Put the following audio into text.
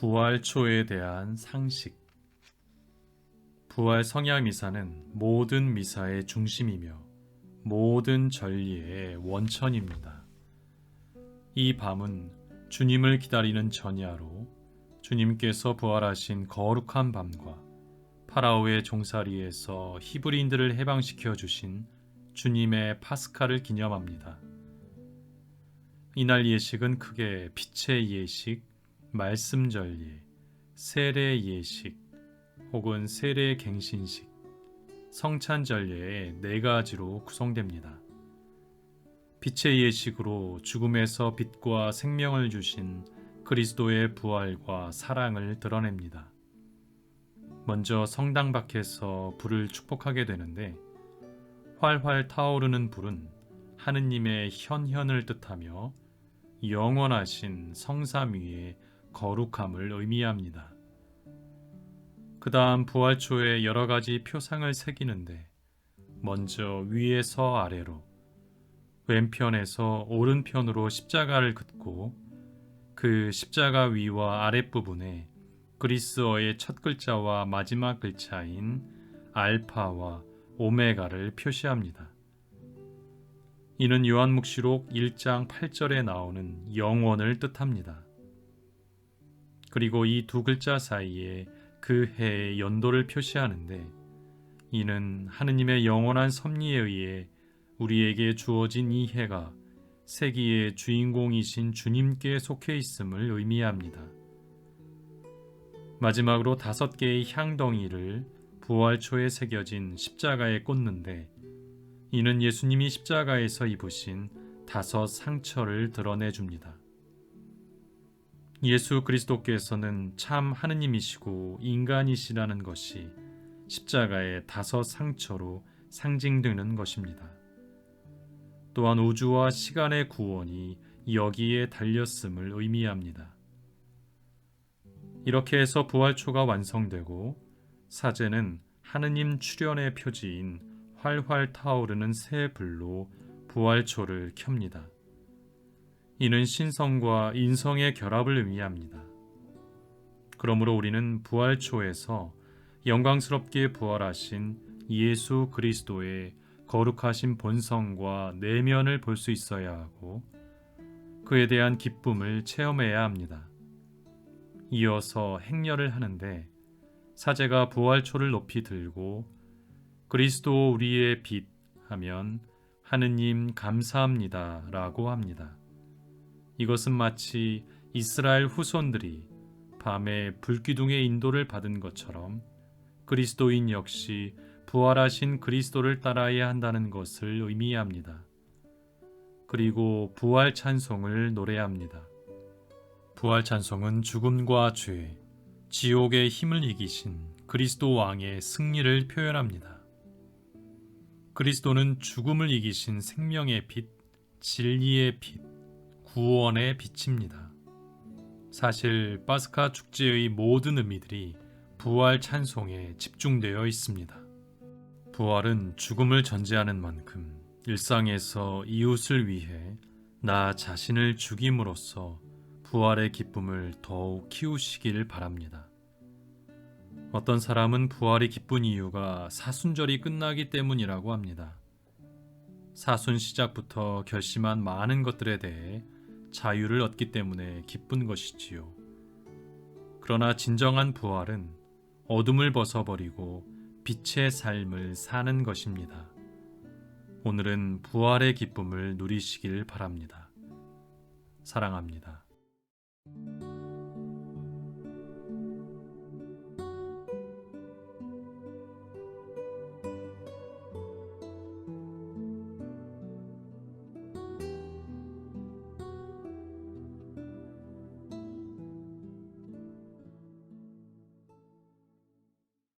부활초에 대한 상식 부활 성약 미사는 모든 미사의 중심이며 모든 전리의 원천입니다. 이 밤은 주님을 기다리는 전야로 주님께서 부활하신 거룩한 밤과 파라오의 종살이에서 히브리인들을 해방시켜 주신 주님의 파스카를 기념합니다. 이날 예식은 크게 빛의 예식, 말씀 전례, 세례 예식 혹은 세례 갱신식, 성찬 전례의 네 가지로 구성됩니다. 빛의 예식으로 죽음에서 빛과 생명을 주신 그리스도의 부활과 사랑을 드러냅니다. 먼저 성당 밖에서 불을 축복하게 되는데 활활 타오르는 불은 하느님의 현현을 뜻하며 영원하신 성삼위의 거룩함을 의미합니다. 그 다음 부활초에 여러 가지 표상을 새기는데 먼저 위에서 아래로 왼편에서 오른편으로 십자가를 긋고 그 십자가 위와 아랫부분에 그리스어의 첫 글자와 마지막 글자인 알파와 오메가를 표시합니다. 이는 요한묵시록 1장 8절에 나오는 영원을 뜻합니다. 그리고 이 두 글자 사이에 그 해의 연도를 표시하는데 이는 하느님의 영원한 섭리에 의해 우리에게 주어진 이 해가 세기의 주인공이신 주님께 속해 있음을 의미합니다. 마지막으로 다섯 개의 향덩이를 부활초에 새겨진 십자가에 꽂는데 이는 예수님이 십자가에서 입으신 다섯 상처를 드러내 줍니다. 예수 그리스도께서는 참 하느님이시고 인간이시라는 것이 십자가의 다섯 상처로 상징되는 것입니다. 또한 우주와 시간의 구원이 여기에 달렸음을 의미합니다. 이렇게 해서 부활초가 완성되고 사제는 하느님 출현의 표지인 활활 타오르는 새 불로 부활초를 켭니다. 이는 신성과 인성의 결합을 의미합니다. 그러므로 우리는 부활초에서 영광스럽게 부활하신 예수 그리스도의 거룩하신 본성과 내면을 볼 수 있어야 하고 그에 대한 기쁨을 체험해야 합니다. 이어서 행렬을 하는데 사제가 부활초를 높이 들고 그리스도 우리의 빛 하면 하느님 감사합니다 라고 합니다. 이것은 마치 이스라엘 후손들이 밤에 불기둥의 인도를 받은 것처럼 그리스도인 역시 부활하신 그리스도를 따라야 한다는 것을 의미합니다. 그리고 부활 찬송을 노래합니다. 부활 찬송은 죽음과 죄, 지옥의 힘을 이기신 그리스도 왕의 승리를 표현합니다. 그리스도는 죽음을 이기신 생명의 빛, 진리의 빛, 구원의 빛입니다. 사실 파스카 축제의 모든 의미들이 부활 찬송에 집중되어 있습니다. 부활은 죽음을 전제하는 만큼 일상에서 이웃을 위해 나 자신을 죽임으로써 부활의 기쁨을 더욱 키우시길 바랍니다. 어떤 사람은 부활이 기쁜 이유가 사순절이 끝나기 때문이라고 합니다. 사순 시작부터 결심한 많은 것들에 대해 자유를 얻기 때문에 기쁜 것이지요. 그러나 진정한 부활은 어둠을 벗어버리고 빛의 삶을 사는 것입니다. 오늘은 부활의 기쁨을 누리시길 바랍니다. 사랑합니다.